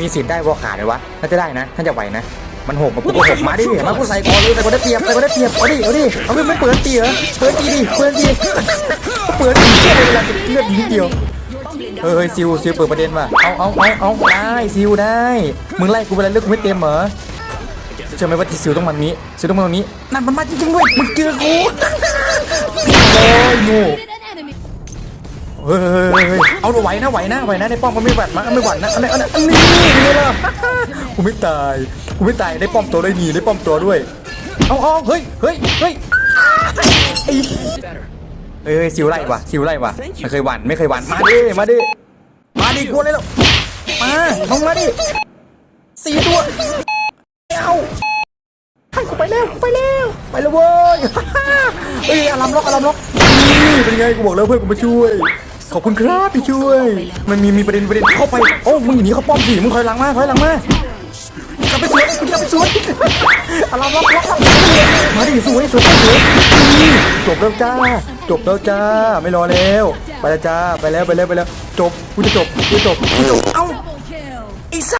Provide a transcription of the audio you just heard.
มีสิทธิ์ได้วอขาดเลยวะน่าจะได้นะน่าจะไหวนะ มันหกมากูก็หกมาดิมากูใส่คอเลยแต่ก็ได้เปรียบแต่ก็ได้เปรียบเอาดิเอาดิเอาดิไม่เปิดตีเหรอเปิดตีดิเปิดตีเปิดตีเที่ยเลยเวลาจะเลือดนิดเดียวเฮ้ยซิวซิวเปิดประเด็นว่ะเอาเอาเอาเอาได้ซิวได้มึงไล่กูเวลาเลือกกูไม่เต็มเหรอเชื่อไหมว่าที่ซิวต้องมันนี้ซิวต้องมันตรงนี้นั่นมันมาจริงๆด้วยมึงเจอกูโอ้ยโง่ เฮ้ยเฮ้ยเฮ้ยเฮ้ยเอาไหวนะไหวนะไหวนะในป้อมก็ไม่หวั่นมั้งไม่หวั่นนะอันนี้อันนี้อันนี้นี่เลยกูไม่ตายกูไม่ตายได้ป้อมตัวได้ดีได้ป้อมตัวด้วยเอาเอาเฮ้ยเฮ้ยเฮ้ยเอ้ยสิวไล่ว่ะสิวไล่ว่ะไม่เคยหวั่นไม่เคยหวั่นมาดิมาดิมาดิกลัวเลยแล้วมาลงมาดิสี่ตัวเอาให้กูไปแล้วไปแล้วไปแล้วเว้ยเฮ้ยอารามล็อกอารามล็อกนี่เป็นไงกูบอกแล้วเพื่อนกูมาช่วย ขอบคุณครับที่ช่วย มันมีมีประเด็นประเด็นเข้าไป โอ้มึงอย่างนี้เขาป้อมสิมึงคอยหลังมาคอยหลังมากลับไปสวนกลับไปสวนอารามล็อกล็อกมาดิสวยสวยสวยนี่จบแล้วจ้า จบแล้วจ้า ไม่รอแล้ว ไปแล้วจ้า ไปแล้วไปแล้วไปแล้ว จบกูจะจบกูจะจบกูจะจบ เอ้า